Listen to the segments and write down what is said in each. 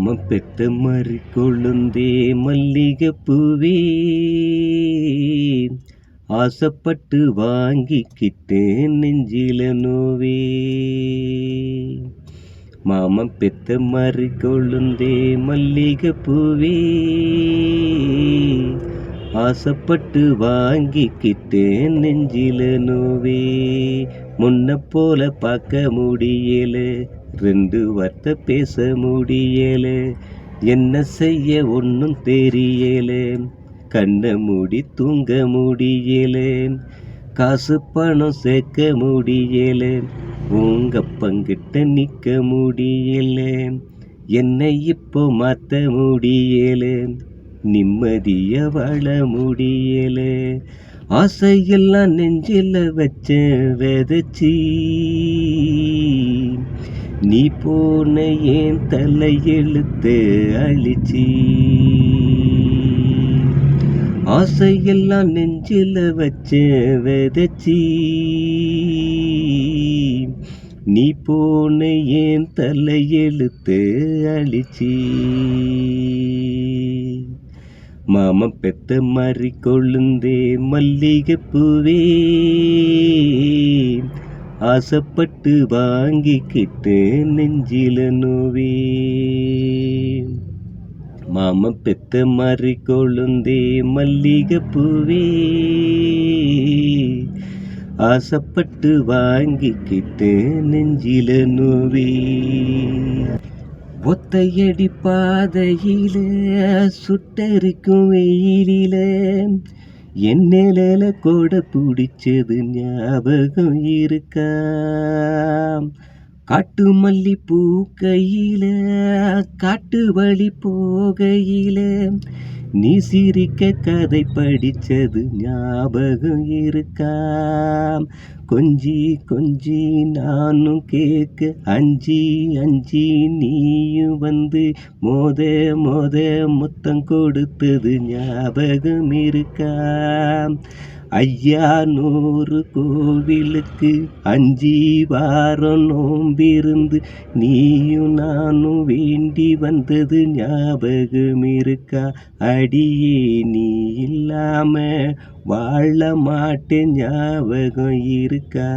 மாம பெத்த மாதிரி கொழுந்தே மல்லிகை பூவே ஆசைப்பட்டு வாங்கிக்கிட்டேன் நெஞ்சில நோவே. மாமன் பெத்த மாதிரி கொழுந்தே மல்லிகை பூவே ஆசைப்பட்டு வாங்கிக்கிட்டேன் நெஞ்சில நோவே. முன்ன போல பார்க்க முடியல ரெண்டு வார்த்தை பேச முடியல. என்ன செய்ய ஒன்றும் தெரியல கண்ணை மூடி தூங்க முடியல. காசு பணம் சேர்க்க முடியல உங்க பங்கிட்ட நிக்க முடியல. என்னை இப்போ மாத்த முடியல. நிம்மதிய வள முடியல. ஆசையெல்லாம் நெஞ்சில் வச்ச விதைச்சி. நீ போன ஏன் தலையெழுத்து அழிச்சி? ஆசையெல்லாம் நெஞ்சில் வச்ச விதைச்சி. நீ போன ஏன் தலையெழுத்து அழிச்சி? மாமன் பெத்த மாறி கொழுந்தே மல்லிகை பூவே ஆசைப்பட்டு வாங்கிக்கிட்டு நெஞ்சில நோவே. மாமன் பெத்த மாறி கொழுந்தே மல்லிகை பூவே ஆசைப்பட்டு வாங்கிக்கிட்டு நெஞ்சில நோவே. ஒத்தையடி பாதையில் சுட்டரிக்கும் வெயிலில. என் நிழல கூட பிடிச்சது ஞாபகம் இருக்கா? காட்டு மல்லி பூக்கையில காட்டு வழி போகையில. நீ சிரிக்க கதை படித்தது ஞாபகம் இருக்கா? கொஞ்சி கொஞ்சி நானும் கேட்க அஞ்சி அஞ்சி நீயும் வந்து மோத மோத முத்தம் கொடுத்தது ஞாபகம் இருக்கா? ஐயா நூறு கோவிலுக்கு அஞ்சி வாரம் நோம்பிருந்து நீயும் நானும் வேண்டி வந்தது ஞாபகம் இருக்கா அடியே நீ இல்லாம வாழ மாட்டேன் ஞாபகம் இருக்கா?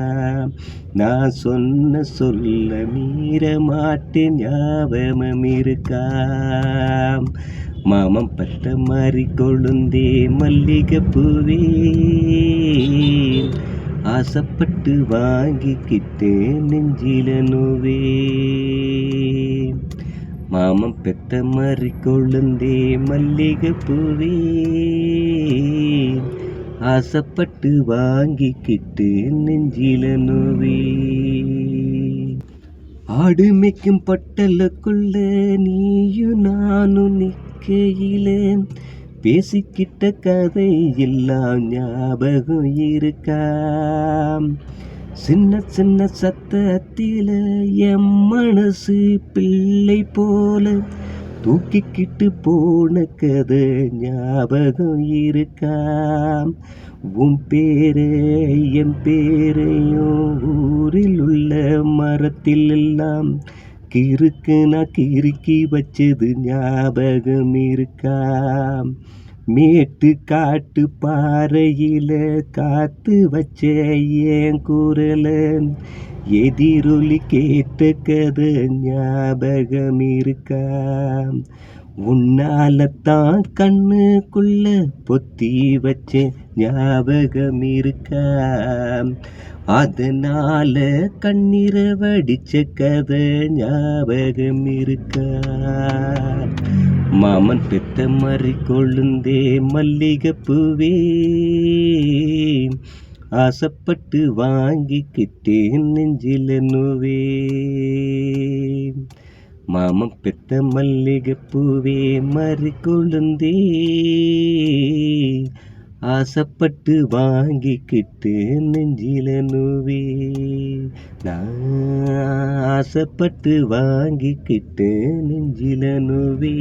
நான் சொன்ன சொல்ல மீற மாட்டேன் ஞாபகம் இருக்கா மாமம் பத்த மாறி கொழுந்தே மல்லிகை பூவே. ஆசைப்பட்டு வாங்கிக்கிட்டேன் நெஞ்சில நோவே. மாமம் பெத்த மாறி கொழுந்தே மல்லிகை பூவே. ஆசைப்பட்டு வாங்கிக்கிட்டு நெஞ்சில நோவே. ஆடு மேய்க்கும் பட்டலுக்குள்ள நீயும் நானும் நிக்கையில பேசிக்கிட்ட கதை எல்லாம் ஞாபகம் இருக்கா? சின்ன சின்ன சத்தத்தில என் மனசு பிள்ளை போல தூக்கிக்கிட்டு போன கதை ஞாபகம் இருக்காம் உன் பேரு என் பேரையும் ஊரில் உள்ள மரத்தில் எல்லாம் கிறுக்கு நான் கிறுக்கி வச்சது ஞாபகம் இருக்காம் மேட்டு காட்டு பாறையில காத்து வச்ச ஏன் குரல எதிரொலி கேட்ட கதை ஞாபகம் இருக்கா? உன்னாலத்தான் கண்ணுக்குள்ள பொத்தி வச்ச ஞாபகம் இருக்கா? அதனால கண்ணீர வடிச்ச கதை ஞாபகம் இருக்கா? மாமன் பெத்த மாதிரி கொழுந்தே மல்லிகப்பூவே. ஆசைப்பட்டு வாங்கிக்கிட்டேன் நெஞ்சில நோவே. மாமன் பெத்த மல்லிகை பூவே மறி கொழுந்தே. ஆசைப்பட்டு வாங்கிக்கிட்டு நெஞ்சில நோவே. நான் ஆசைப்பட்டு வாங்கிக்கிட்டு நெஞ்சில நோவே.